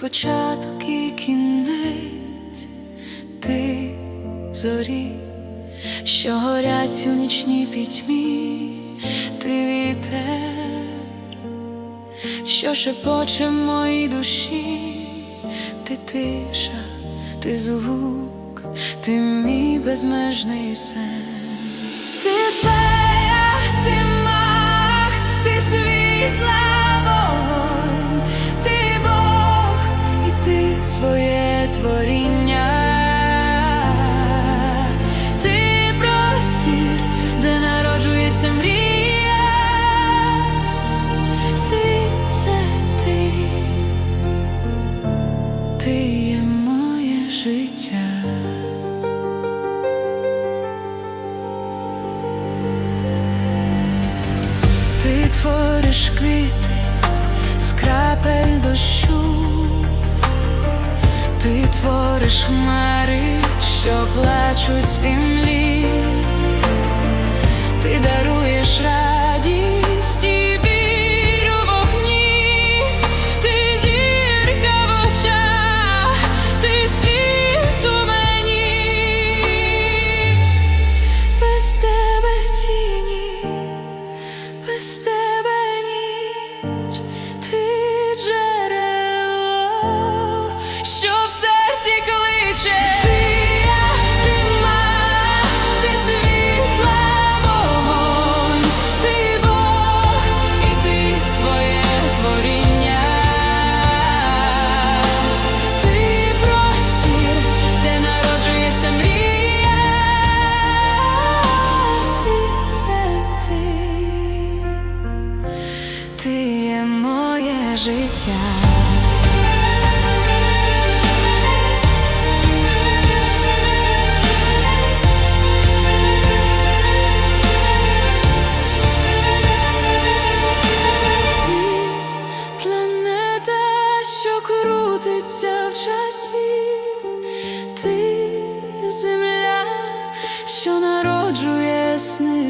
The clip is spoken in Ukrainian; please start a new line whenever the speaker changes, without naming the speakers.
початок і кінець, ти зорі, що горять у нічній пітьмі, ти вітер, що шепоче в моїй душі, ти тиша, ти звук, ти мій безмежний сенс. Ти фея, ти мах, ти світла життя. Ти твориш квіти з крапель дощу, ти твориш хмари, що плачуть з імлі, ти даруєш радість Ти є моє життя. Що крутиться в часі, ти земля, що народжує сни.